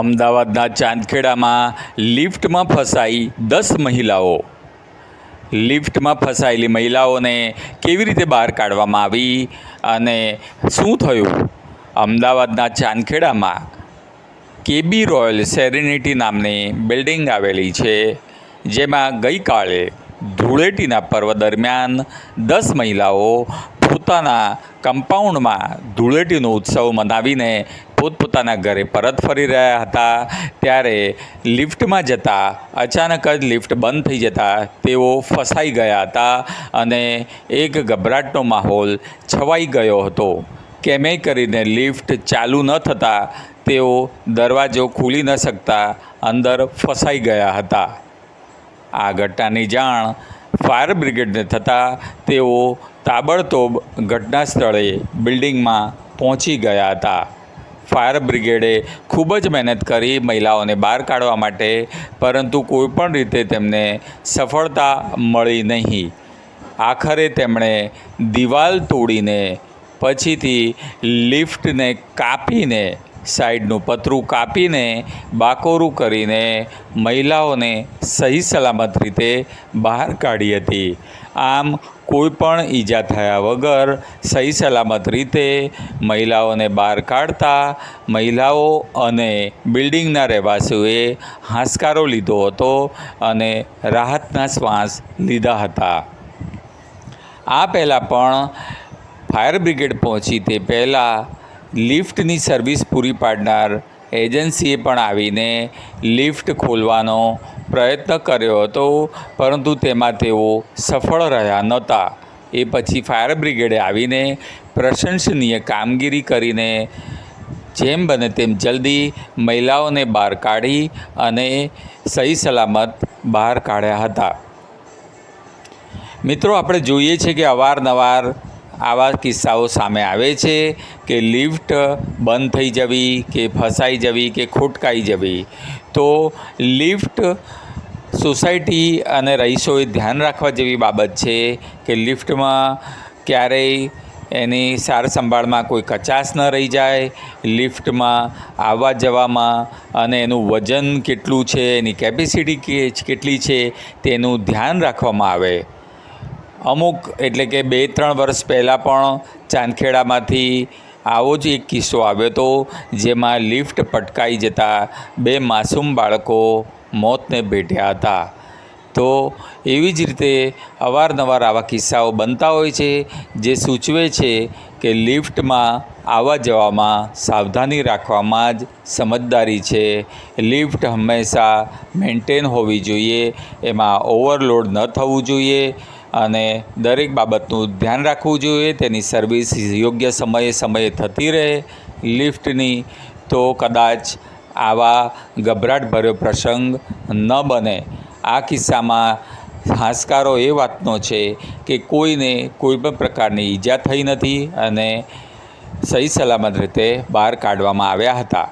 અમદાવાદના ચાંદખેડામાં લિફ્ટમાં ફસાઈ દસ મહિલાઓ. લિફ્ટમાં ફસાયેલી મહિલાઓને કેવી રીતે બહાર કાઢવામાં આવી અને શું થયું? અમદાવાદના ચાંદખેડામાં કેબી રોયલ સેરેનિટી નામની બિલ્ડિંગ આવેલી છે, જેમાં ગઈકાલે ધૂળેટીના પર્વ દરમિયાન દસ મહિલાઓ પોતાના કમ્પાઉન્ડમાં ધૂળેટીનો ઉત્સવ મનાવીને પોતપોતાના ઘરે પરત ફરી રહ્યા હતા. ત્યારે લિફ્ટમાં જતાં, અચાનક જ લિફ્ટ બંધ થઈ જતાં તેઓ ફસાઈ ગયા હતા અને એક ગભરાટનો માહોલ છવાઈ ગયો હતો. કેમે કરીને લિફ્ટ ચાલુ ન થતાં તેઓ દરવાજો ખોલી ન શકતા અંદર ફસાઈ ગયા હતા. આ ઘટનાની જાણ ફાયર બ્રિગેડને થતાં તેઓ તાબડતોબ ઘટના સ્થળે બિલ્ડિંગમાં પહોંચી ગયા હતા. ફાયર બ્રિગેડે ખૂબ જ મહેનત કરી મહિલાઓને બહાર કાઢવા માટે, પરંતુ કોઈપણ રીતે તેમને સફળતા મળી નહીં. આખરે તેમણે દિવાલ તોડીને, પછીથી લિફ્ટને કાપીને સાઈડનું પતરું કાપીને, બાકોરું કરીને મહિલાઓને સહી સલામત રીતે બહાર કાઢી હતી. આમ કોઈપણ ઈજા થયા વગર સહી સલામત રીતે મહિલાઓને બહાર કાઢતા મહિલાઓ અને બિલ્ડિંગના રહેવાસીઓએ હાશકારો લીધો હતો અને રાહતના શ્વાસ લીધા હતા. આ પહેલાં પણ ફાયર બ્રિગેડ પહોંચી તે પહેલાં લિફ્ટની સર્વિસ પૂરી પાડનાર એજન્સીએ પણ આવીને લિફ્ટ ખોલવાનો પ્રયત્ન કર્યો હતો, પરંતુ તેમાં તેઓ સફળ રહ્યા નહોતા. એ પછી ફાયર બ્રિગેડે આવીને પ્રશંસનીય કામગીરી કરીને જેમ બને તેમ જલ્દી મહિલાઓને બહાર કાઢી અને સહી સલામત બહાર કાઢ્યા હતા. મિત્રો, આપણે જોઈએ છીએ કે અવારનવાર આવા કિસ્સાઓ સામે આવે છે કે લિફ્ટ બંધ થઈ જવી, કે ફસાઈ જવી, કે ખોટકાઈ જવી. તો લિફ્ટ સોસાયટી અને રહીશોએ ધ્યાન રાખવા જેવી બાબત છે કે લિફ્ટમાં ક્યારેય એની સાર સંભાળમાં કોઈ કચાશ ન રહી જાય. લિફ્ટમાં આવવા જવામાં અને એનું વજન કેટલું છે, એની કેપેસિટી કેટલી છે તેનું ધ્યાન રાખવામાં આવે. અમુક એટલે કે બે ત્રણ વર્ષ પહેલાં પણ ચાંદખેડામાંથી આવો જ એક કિસ્સો આવ્યો હતો, જેમાં લિફ્ટ પટકાઈ જતાં બે માસૂમ બાળકો મોતને ભેટ્યા હતા. તો એવી જ રીતે અવારનવાર આવા કિસ્સાઓ બનતા હોય છે, જે સૂચવે છે કે લિફ્ટમાં આવવા જવામાં સાવધાની રાખવામાં જ સમજદારી છે. લિફ્ટ હંમેશા મેન્ટેન હોવી જોઈએ, એમાં ઓવરલોડ ન થવું જોઈએ અને દરેક બાબતનું ધ્યાન રાખવું જોઈએ, તેની સર્વિસ યોગ્ય સમયે સમયે થતી રહે લિફ્ટની, તો કદાચ આવા ગભરાટભર્યો પ્રસંગ ન બને. આ કિસ્સામાં હાશકારો એ વાતનો છે કે કોઈને કોઈ પણ પ્રકારની ઈજા થઈ નથી અને સહી સલામત રીતે બહાર કાઢવામાં આવ્યા હતા.